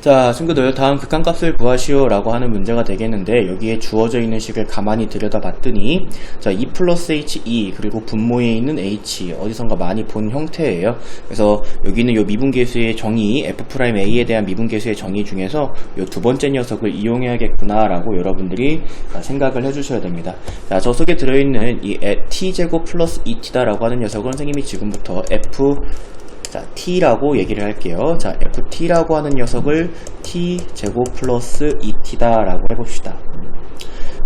자, 친구들, 다음 극한값을 구하시오 라고 하는 문제가 되겠는데, 여기에 주어져 있는 식을 가만히 들여다봤더니, 자, 2 플러스 h2, 그리고 분모에 있는 h, 어디선가 많이 본 형태예요. 그래서 여기는 요 미분계수의 정의, f'a에 대한 미분계수의 정의 중에서 요 두 번째 녀석을 이용해야겠구나 라고 여러분들이 자, 생각을 해주셔야 됩니다. 자, 저 속에 들어있는 이 t제곱 플러스 2t다 라고 하는 녀석은 선생님이 지금부터 f 자, t라고 얘기를 할게요. 자, ft라고 하는 녀석을 t 제곱 플러스 2t다라고 해봅시다.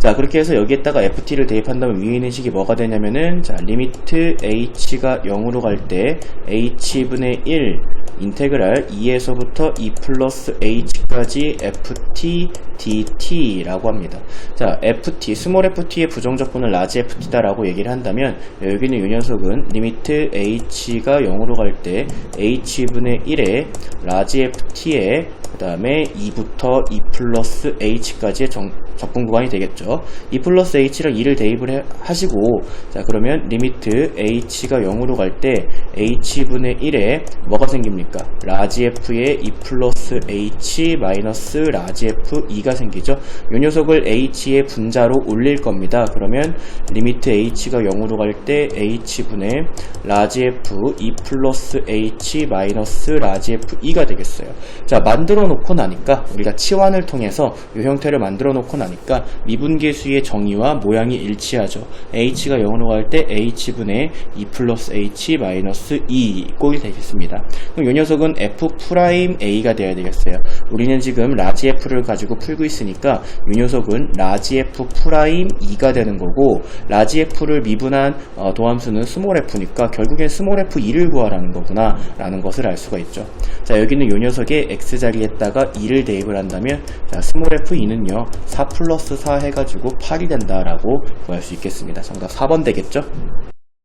자, 그렇게 해서 여기에다가 ft를 대입한다면 위에 있는 식이 뭐가 되냐면은 자, 리미트 h가 0으로 갈 때 h분의 1 인테그랄 2에서부터 2 플러스 h까지 ft dt라고 합니다. 자, ft, 스몰 ft의 부정적분을 라지 ft다라고 얘기를 한다면 여기는 이 녀석은 리미트 h가 0으로 갈 때 h분의 1에 라지 ft에 그 다음에 2부터 2 플러스 h까지의 정, 적분 구간이 되겠죠. 2 플러스 h랑 2를 대입을 해- 하시고 자 그러면 리미트 h가 0으로 갈 때 h분의 1에 뭐가 생깁니까? 라지 f에 2 플러스 h 마이너스 라지 f 2가 생기죠. 이 녀석을 h의 분자로 올릴 겁니다. 그러면 리미트 h가 0으로 갈 때 h분의 라지 f 2 플러스 h 마이너스 라지 f 2가 되겠어요. 자 만들어 놓고 나니까 우리가 치환을 통해서 이 형태를 만들어 놓고 나 니까 미분계수의 정의와 모양이 일치하죠. h가 0으로 갈 때 h분의 2 플러스 h 마이너스 2 꼴이 되겠습니다. 그럼 이 녀석은 f 프라임 a가 되어야 되겠어요. 우리는 지금 라지 f를 가지고 풀고 있으니까 이 녀석은 라지 f 프라임 2가 되는 거고 라지 f를 미분한 어, 도함수는 스몰 f니까 결국엔 스몰 f 2를 구하라는 거구나 라는 것을 알 수가 있죠. 자 여기는 이 녀석의 x 자리에다가 2를 대입을 한다면 자 스몰 f2는요 4 플러스 4 해가지고 8이 된다라고 구할 수 있겠습니다. 정답 4번 되겠죠?